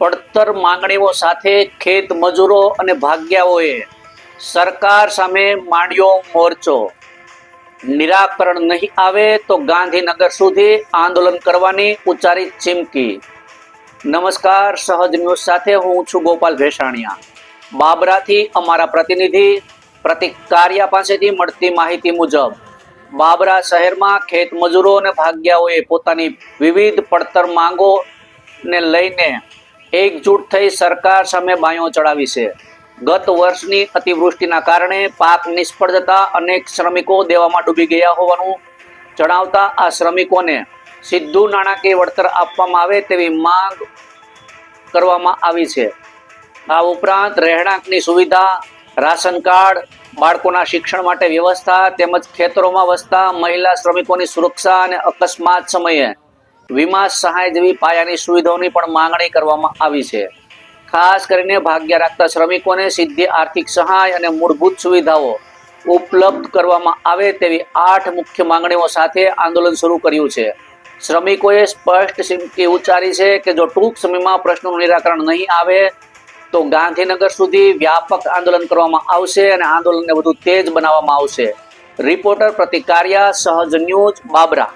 પડતર માંગણીઓ સાથે ખેત મજૂરો અને ભાગ્યાઓએ સરકાર સામે માંડ્યો મોરચો. નિરાકરણ નહીં આવે તો ગાંધીનગર સુધી આંદોલન કરવાની ઉચ્ચારી ચીમકી. નમસ્કાર, સહજ ન્યૂઝ સાથે હું છું ગોપાલ ભેસાણિયા. બાબરાથી અમારા પ્રતિનિધિ પ્રતિક કારિયા પાસેથી મળતી માહિતી મુજબ, બાબરા શહેરમાં ખેત મજૂરો અને ભાગ્યાઓએ પોતાની વિવિધ પડતર માંગોને લઈને એકજૂટ થઈ સરકાર સામે બાયો ચડાવી છે. ગત વર્ષની અતિવૃષ્ટિના કારણે પાક નિષ્ફળ જતા અનેક શ્રમિકો દેવામાં ડૂબી ગયા હોવાનું જણાવતા આ શ્રમિકોને સીધું નાણાકીય વળતર આપવામાં આવે તેવી માંગ કરવામાં આવી છે. આ ઉપરાંત રહેણાંકની સુવિધા, રાશન કાર્ડ, બાળકોના શિક્ષણ માટે વ્યવસ્થા તેમજ ખેતરોમાં વસતા મહિલા શ્રમિકોની સુરક્ષા અને અકસ્માત સમયે વીમા સહાય જેવી પાયાની સુવિધાઓની પણ માંગણી કરવામાં આવી છે. ખાસ કરીને ભાગ્ય રાખતા શ્રમિકોને સીધી આર્થિક સહાય અને મૂળભૂત સુવિધાઓ ઉપલબ્ધ કરવામાં આવે તેવી આઠ મુખ્ય માંગણીઓ સાથે આંદોલન શરૂ કર્યું છે. શ્રમિકોએ સ્પષ્ટ સિમકી ઉચ્ચારી છે કે જો ટૂંક સમયમાં પ્રશ્નોનું નિરાકરણ નહીં આવે, તો ગાંધીનગર સુધી વ્યાપક આંદોલન કરવામાં આવશે અને આંદોલનને વધુ તેજ બનાવવામાં આવશે. રિપોર્ટર પ્રતિકાર્યા, સહજ ન્યૂઝ, બાબરા.